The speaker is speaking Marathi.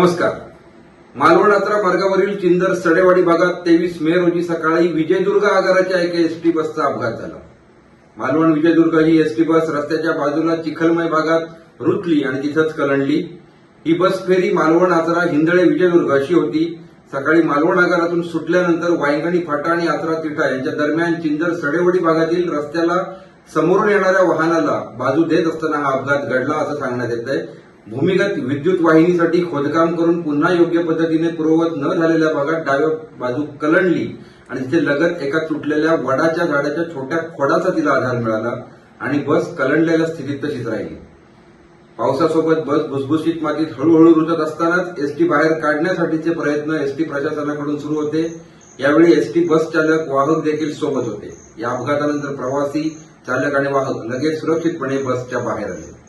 नमस्कार. मालवण यात्रा मार्गावरील चिंदर सडेवाडी भागात तेवीस मे रोजी सकाळी विजयदुर्ग आगाराच्या एका एसटी बसचा अपघात झाला. मालवण विजयदुर्ग ही एसटी बस रस्त्याच्या बाजूला चिखलमय भागात रुतली आणि तिथंच कलंडली. ही बस फेरी मालवण आचरा हिंदळे विजयदुर्ग अशी होती. सकाळी मालवण आगारातून सुटल्यानंतर वायंगणी फाटा आणि आचरा तिठा यांच्या दरम्यान चिंदर सडेवाडी भागातील रस्त्याला समोरून येणाऱ्या वाहनाला बाजू देत असताना हा अपघात घडला असं सांगण्यात येत आहे भूमिगत विद्युत वाहिनीसाठी खोदकाम करून पुन्हा योग्य पद्धतीने पुरवत न झालेल्या भागात डाव्या बाजू कलंडली आणि तिथे लगत एका तुटलेल्या वडाच्या झाडाच्या छोट्या खोडाचा तिला आधार मिळाला आणि बस कलंडलेल्या स्थितीत तशीच राहिली. पावसासोबत बस भुसभुशीत मातीत हळूहळू रुजत असतानाच एसटी बाहेर काढण्यासाठीचे प्रयत्न एसटी प्रशासनाकडून सुरू होते. यावेळी एसटी बस चालक वाहक देखील सोबत होते. या अपघातानंतर प्रवासी चालक आणि वाहक लगेच सुरक्षितपणे बसच्या बाहेर आले.